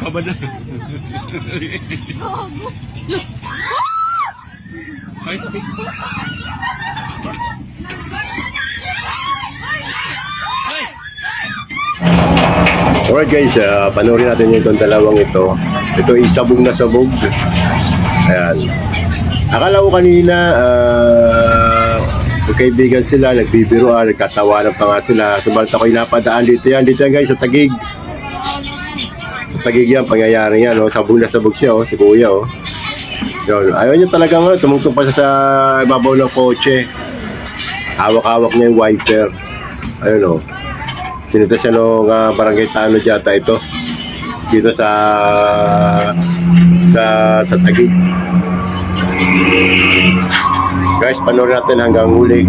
Kabad na. Ay, ay! Alright guys, uh, panoorin natin yung itong dalawang ito. Ito isabog na sabog. Ayan. Akala ko kanina, uh, magkaibigan sila, nagbibiruan, nagkatawanan pa nga sila. Subalit ako inapadaan dito yan. Dito yan guys, sa Tagig. Sa Tagig yan, pangyayari yan. Oh. Sabog na sabog siya, oh, si Kuya. Oh. Yun. Ayaw niya talaga nga, tumungtong pa siya sa ibabaw ng kotse. Hawak-hawak niya yung wiper. Ayun oh. Sinita siya nung uh, barangay Tano yata ito. Dito sa sa sa Taguig. Guys, panoorin natin hanggang huli.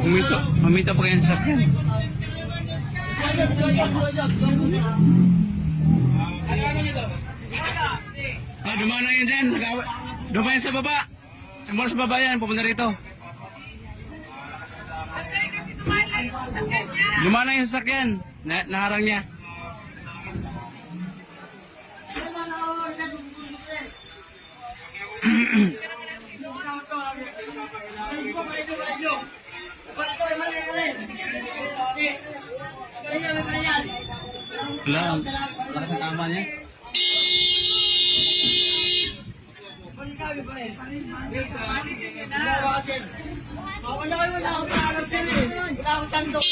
Umito, mamito pa kayo sa sakyan. Ah, dumaan na yan dyan. Dumaan sa baba. Sa mall sa baba yan, pupunta rito. Dumaan na yung sasakyan. Na naharang niya. Wala, lakas ang tama niya. Wala kayo, wala akong pangarap dyan eh. Wala akong sandok.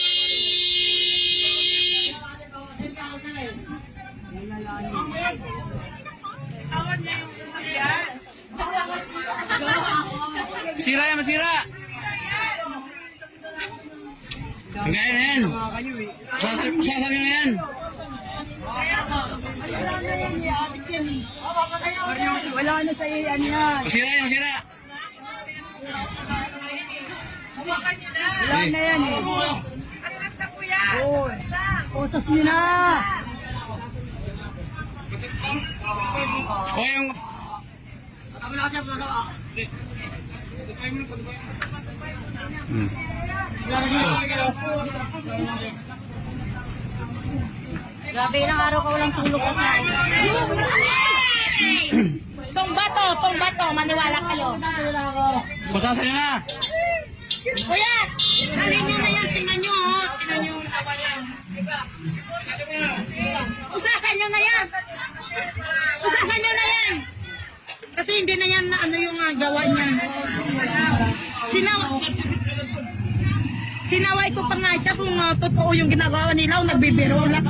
Sira yan, masira! Ang gaya na yan. Sasal nyo na yan. Wala na sa iyan yan. Masira yan, masira. Wala na yan eh. Oo. Usas nyo na. O yung... Hmm. Grabe, ilang araw ka walang tulog at na. Tong bato, tong bato, maniwala kayo. Pusasal nyo na. Kuya, halin nyo na yan, tingnan nyo, oh. Tingnan nyo yung tawa niya. Usasan nyo na yan. Kasi hindi na yan na ano yung ah, gawa niya. Sinaw Sinaway ko pa nga siya kung ah, totoo yung ginagawa nila o nagbibiro lang.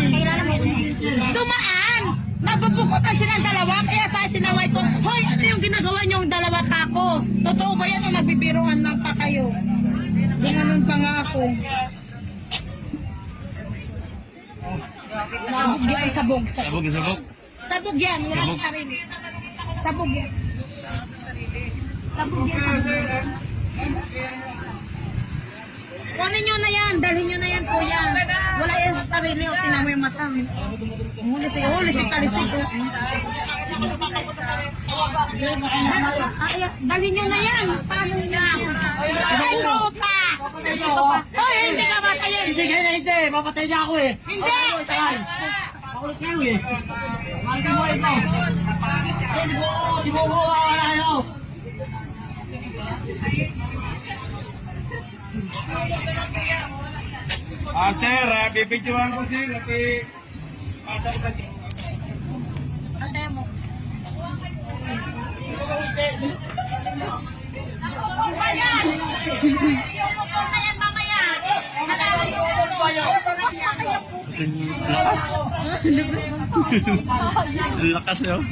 Dumaan! Nabubukutan silang dalawa, kaya sa sinaway ko, Hoy, ano yung ginagawa niyong dalawa kako? Totoo ba yan o nagbibiruan lang pa kayo? Gumanon pa nga ako. Sabog yan, sabog, sabog. Sabog, sabog. Sabog yan, Sabog. sa sarili. Sabog yan. Sabog yan, sabog yan. Kunin nyo na yan, dalhin nyo na yan, kuya. Wala yan sa sarili, o tinan mo yung mata. Huli si, huli si talisik. dalhin nyo na yan. Paano nyo? Ay, lupa! Hoy, hindi ka matayin. Hindi, hindi, hindi. Mapatay niya ako eh. Hindi! Pakulo kayo eh. Mangga mo ito. Eh, si Bobo, si Bobo, wala kayo. Ah, sir, ah, bibidyoan ko sir. Kasi, pasal ka dito. Antay mo. Mamaya! Mamaya! Mamaya! Mamaya! Mamaya! Motor ko yun. Lakas. Ang lakas yun.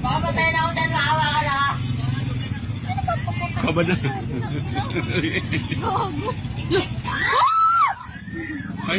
Papatay na ako dyan, maawa ka na. Kabad na. Ay.